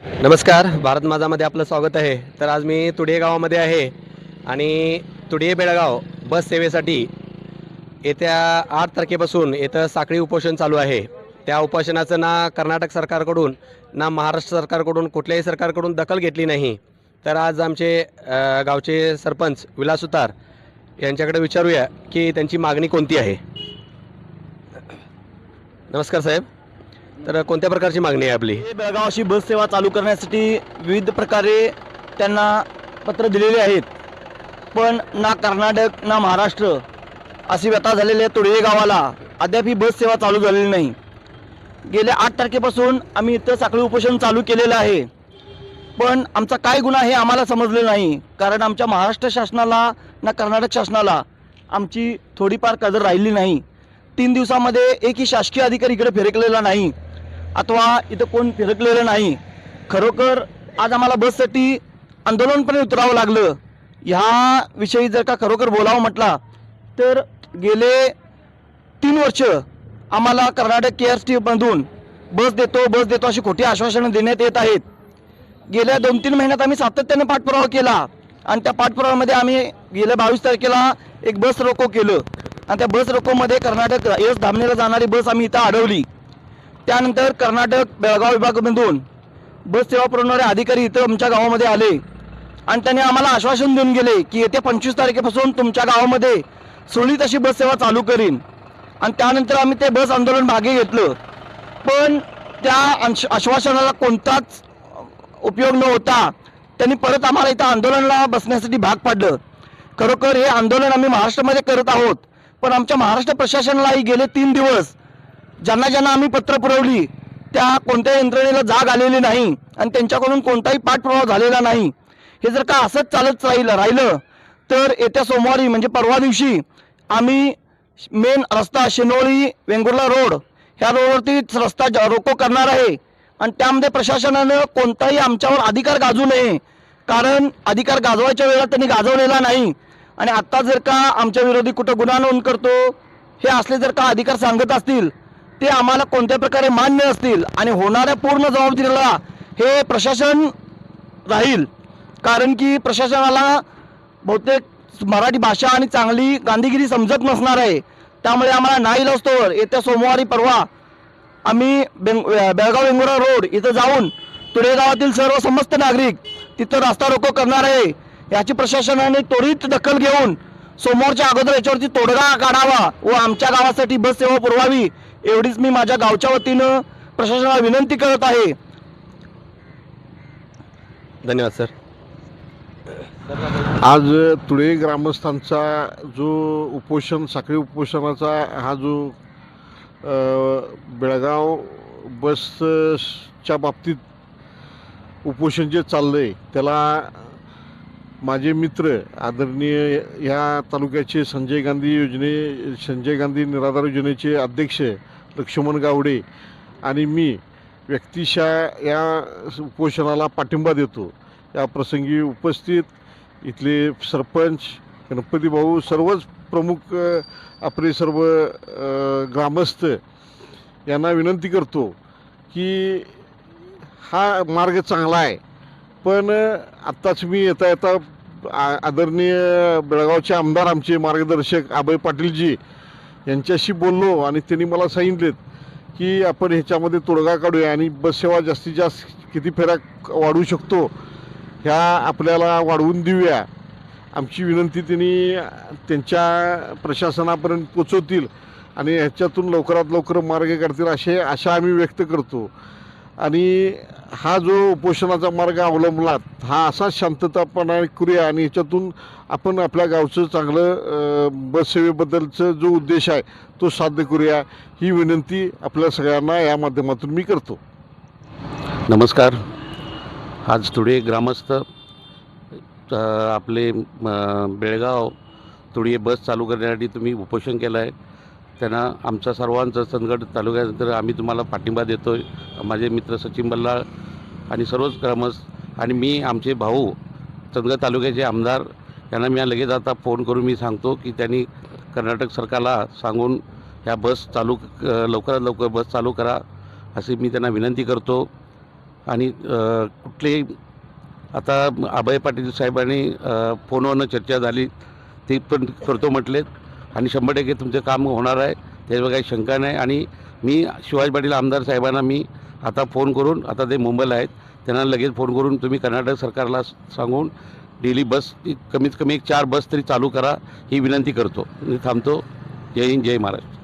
नमस्कार भारत माझामध्ये आपलं स्वागत आहे. तर आज मी तुडिये गावामध्ये आहे आणि तुडिये बेळगाव बस सेवेसाठी येत्या आठ तारखेपासून येथं साखळी उपोषण चालू आहे. त्या उपोषणाचं ना कर्नाटक सरकारकडून ना महाराष्ट्र सरकारकडून कुठल्याही सरकारकडून दखल घेतली नाही. तर आज आमचे गावचे सरपंच विलास सुतार यांच्याकडे विचारूया की त्यांची मागणी कोणती आहे. नमस्कार साहेब. तर कोणत्या प्रकारची मागणी आहे आपली? बेळगाव अशी बस सेवा चालू करण्यासाठी विविध प्रकारे त्यांना पत्र दिलेले आहेत. पण ना कर्नाटक ना महाराष्ट्र अशी व्यथा झालेल्या तुडवे गावाला. अद्याप ही बस सेवा चालू झालेली नाही. गेल्या आठ तारखेपासून आम्ही इथं साखळी उपोषण चालू केलेलं आहे. पण आमचा काय गुन्हा हे आम्हाला समजले नाही. कारण आमच्या महाराष्ट्र शासनाला ना कर्नाटक शासनाला आमची थोडीफार कदर राहिली नाही. तीन दिवसामध्ये एकही शासकीय अधिकारी इकडे फिरकलेला नाही. अथवा इथं कोण फिरकलेलं नाही. खरोखर आज आम्हाला बससाठी आंदोलनपणे उतरावं लागलं. ह्या विषयी जर का खरोखर बोलावं म्हटला तर गेले तीन वर्ष आम्हाला कर्नाटक के आर टीमधून बस देतो बस देतो अशी खोटी आश्वासनं देण्यात येत आहेत. गेल्या दोन तीन महिन्यात आम्ही सातत्याने पाठपुरावा केला. आणि त्या पाठपुराव्यामध्ये आम्ही गेल्या बावीस तारखेला एक बस रोको केलं. आणि त्या बस रोकोमध्ये कर्नाटक एस धामणीला जाणारी बस आम्ही इथं अडवली. त्यानंतर कर्नाटक बेळगाव विभागामधून बस सेवा पुरवणारे अधिकारी इथं आमच्या गावामध्ये आले. आणि त्यांनी आम्हाला आश्वासन देऊन गेले की येत्या पंचवीस तारखेपासून तुमच्या गावामध्ये सुरळीत अशी बस सेवा चालू करीन. आणि त्यानंतर आम्ही ते बस आंदोलन मागे घेतलं. पण त्या अंश- आश्वासनाला कोणताच उपयोग न होता त्यांनी परत आम्हाला इथं आंदोलनाला बसण्यासाठी भाग पाडलं. खरोखर हे आंदोलन आम्ही महाराष्ट्रामध्ये करत आहोत. पण आमच्या महाराष्ट्र प्रशासनालाही गेले तीन दिवस ज्यांना ज्यांना आम्ही पत्र पुरवली त्या कोणत्या यंत्रणेला जाग आलेली नाही आणि त्यांच्याकडून कोणताही पाठपुरावा झालेला नाही. हे जर का असंच चालत राहिलं राहिलं तर येत्या सोमवारी म्हणजे परवा दिवशी आम्ही मेन रस्ता शिनोळी वेंगुर्ला रोड ह्या रोडवरती रस्ता रोको करणार आहे. आणि त्यामध्ये प्रशासनानं कोणताही आमच्यावर अधिकार गाजू नये. कारण अधिकार गाजवायच्या वेळेला त्यांनी गाजवलेला नाही. आणि आत्ता जर का आमच्या विरोधी कुठं गुन्हा नोंद करतो हे असले जर का अधिकार सांगत असतील ते आम्हाला कोणत्या प्रकारे मान्य असतील आणि होणाऱ्या पूर्ण जबाबदारीला हे प्रशासन राहील. कारण की प्रशासनाला बहुतेक मराठी भाषा आणि चांगली गांधीगिरी समजत नसणार आहे. त्यामुळे आम्हाला नाही लसतोवर येत्या सोमवारी परवा आम्ही बेंग बेळगाव वेंगुरा रोड इथं जाऊन तुरे गावातील सर्व समस्त नागरिक तिथं रस्ता रोको करणार आहे. याची प्रशासनाने त्वरित दखल घेऊन समोरच्या अगोदर याच्यावरती तोडगा काढावा व आमच्या गावासाठी बस सेवा पुरवावी एवढीच मी माझ्या गावच्या वतीनं प्रशासनाला विनंती करत आहे. धन्यवाद सर. आज तुळे ग्रामस्थांचा जो उपोषण साखळी उपोषणाचा हा जो बेळगाव बसच्या बाबतीत उपोषण जे चाललं आहे त्याला माझे मित्र आदरणीय ह्या तालुक्याचे संजय गांधी योजने संजय गांधी निराधार योजनेचे अध्यक्ष लक्ष्मण गावडे आणि मी व्यक्तिशः या उपोषणाला पाठिंबा देतो. या प्रसंगी उपस्थित इथले सरपंच गणपती भाऊ सर्वच प्रमुख आपले सर्व ग्रामस्थ यांना विनंती करतो की हा मार्ग चांगला आहे. पण आत्ताच मी येता येता आ- आदरणीय बेळगावचे आमदार आमचे मार्गदर्शक अभय पाटीलजी यांच्याशी बोललो आणि त्यांनी मला सांगितलेत की आपण ह्याच्यामध्ये तोडगा काढूया आणि बससेवा जास्तीत जास्त किती फेऱ्या वाढवू शकतो ह्या आपल्याला वाढवून देऊया. आमची विनंती त्यांनी त्यांच्या प्रशासनापर्यंत पोचवतील आणि ह्याच्यातून लवकरात लवकर मार्ग काढतील असे आशा आम्ही व्यक्त करतो. आणि हा जो उपोषणाचा मार्ग अवलंबला हा असा शांततापणा करूया आणि याच्यातून आपण आपल्या गावचं चांगलं बससेवेबद्दलचं जो उद्देश आहे तो साध्य करूया. ही विनंती आपल्या सगळ्यांना या माध्यमातून मी करतो. नमस्कार. आज थोडे ग्रामस्थ आपले बेळगाव थोडी बस चालू करण्यासाठी तुम्ही उपोषण केलं आहे त्यांना आमचा सर्वांचा चंदगड तालुक्यानंतर आम्ही तुम्हाला पाठिंबा देतो आहे माझे मित्र सचिन बल्लाळ आणि सर्वच ग्रामस्थ आणि मी आमचे भाऊ चंदगड तालुक्याचे आमदार यांना मी लगेच आता फोन करून मी सांगतो की त्यांनी कर्नाटक सरकारला सांगून ह्या बस चालू लवकरात लवकर बस चालू करा अशी मी त्यांना विनंती करतो. आणि अ, कुठलेही आता अभय पाटील साहेबांनी फोनवरनं चर्चा झाली ती पण करतो म्हटलेत. आणि शंभर टक्के तुमचं काम होणार आहे. त्याच्यावर काही शंका नाही. आणि मी शिवाजी पाटील आमदार साहेबांना मी आता फोन करून आता ते मुंबईला आहेत त्यांना लगेच फोन करून तुम्ही कर्नाटक सरकारला सांगून डेली बस कमीत कमी एक चार बस तरी चालू करा ही विनंती करतो. मी थांबतो. जय हिंद जय महाराष्ट्र.